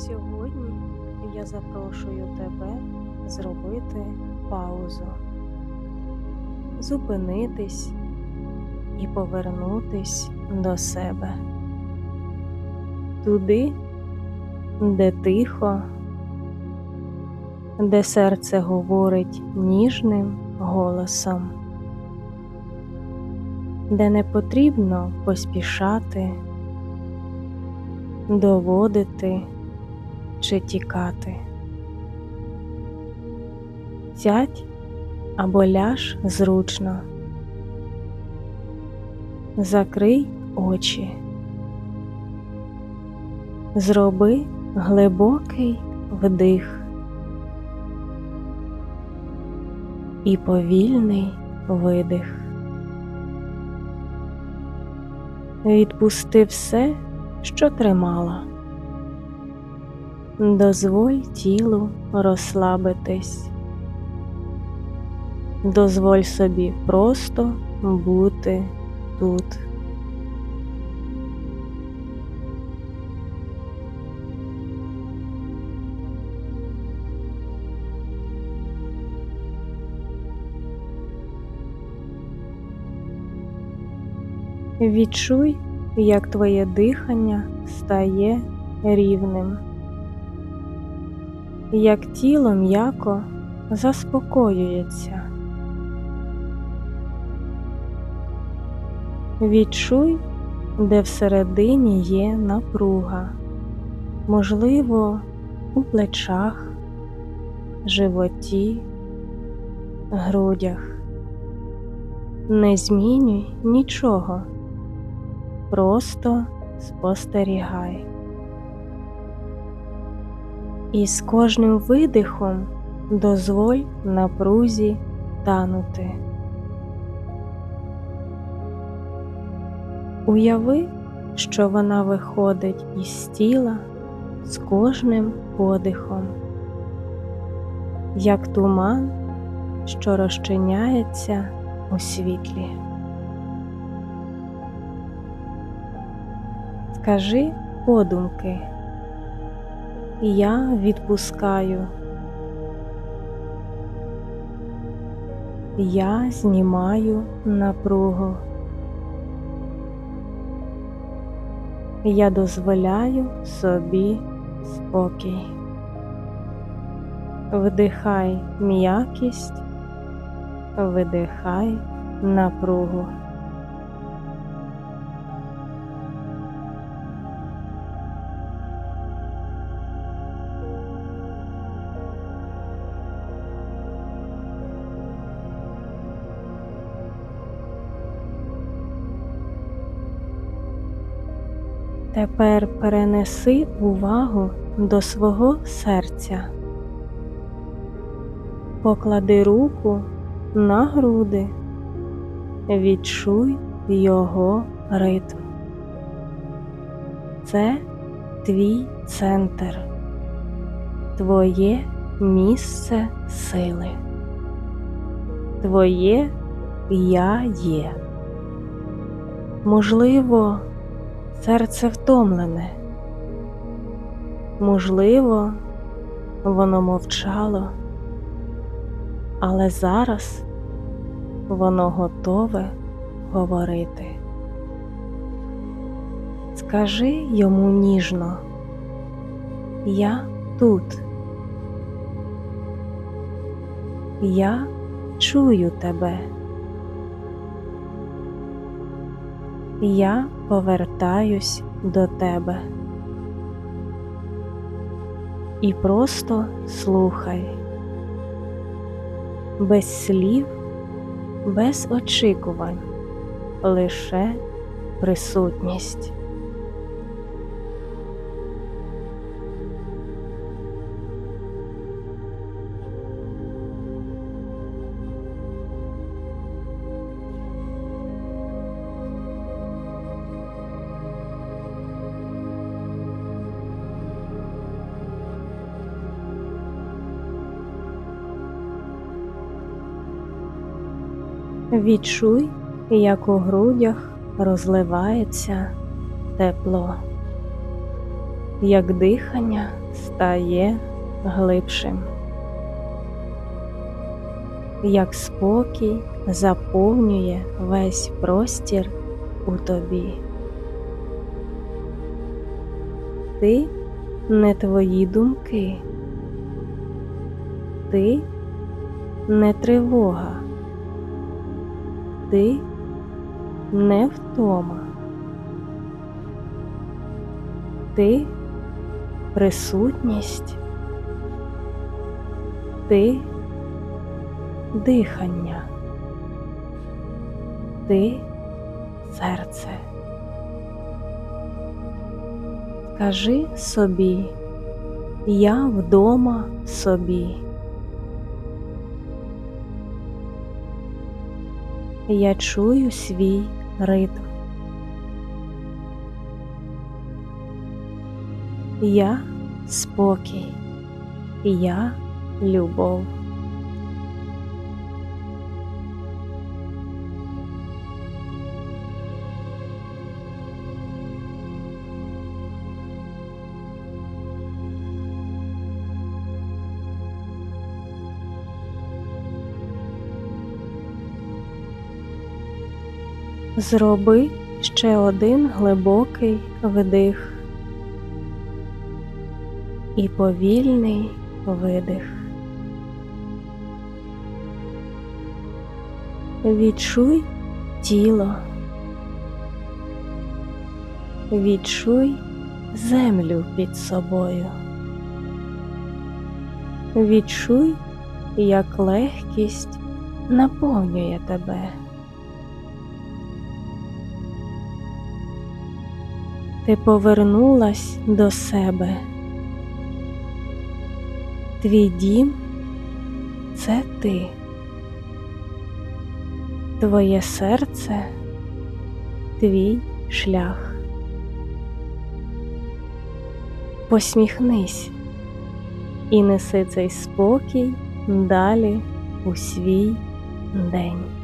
Сьогодні. Я запрошую тебе зробити паузу, зупинитись і повернутись до себе. Туди, де тихо, де серце говорить ніжним голосом, де не потрібно поспішати, доводити чи тікати. Сядь або ляж зручно, закрий очі, зроби глибокий вдих і повільний видих. Відпусти все, що тримала. Дозволь тілу розслабитись. Дозволь собі просто бути тут. Відчуй, як твоє дихання стає рівним, як тіло м'яко заспокоюється. Відчуй, де всередині є напруга, можливо, у плечах, животі, грудях. Не змінюй нічого, просто спостерігай. І з кожним видихом дозволь напрузі танути. Уяви, що вона виходить із тіла з кожним подихом, як туман, що розчиняється у світлі. Скажи подумки, я відпускаю. Я знімаю напругу. Я дозволяю собі спокій. Вдихай м'якість, видихай напругу. Тепер перенеси увагу до свого серця. Поклади руку на груди, відчуй його ритм. Це твій центр, твоє місце сили, твоє я є. Можливо, серце втомлене, можливо, воно мовчало, але зараз воно готове говорити. Скажи йому ніжно, я тут, я чую тебе. Я повертаюсь до тебе. І просто слухай, без слів, без очікувань, лише присутність. Відчуй, як у грудях розливається тепло. як дихання стає глибшим, як спокій заповнює весь простір у тобі. Ти не твої думки, ти не тривога, ти не втома, ти присутність, ти дихання, ти серце. Кажи собі, я вдома собі. Я чую свій ритм. Я спокій, я любов. Зроби ще один глибокий вдих і повільний видих. Відчуй тіло, відчуй землю під собою. Відчуй, як легкість наповнює тебе. Ти повернулась до себе. Твій дім це ти. Твоє серце твій шлях. Посміхнись і неси цей спокій далі у свій день.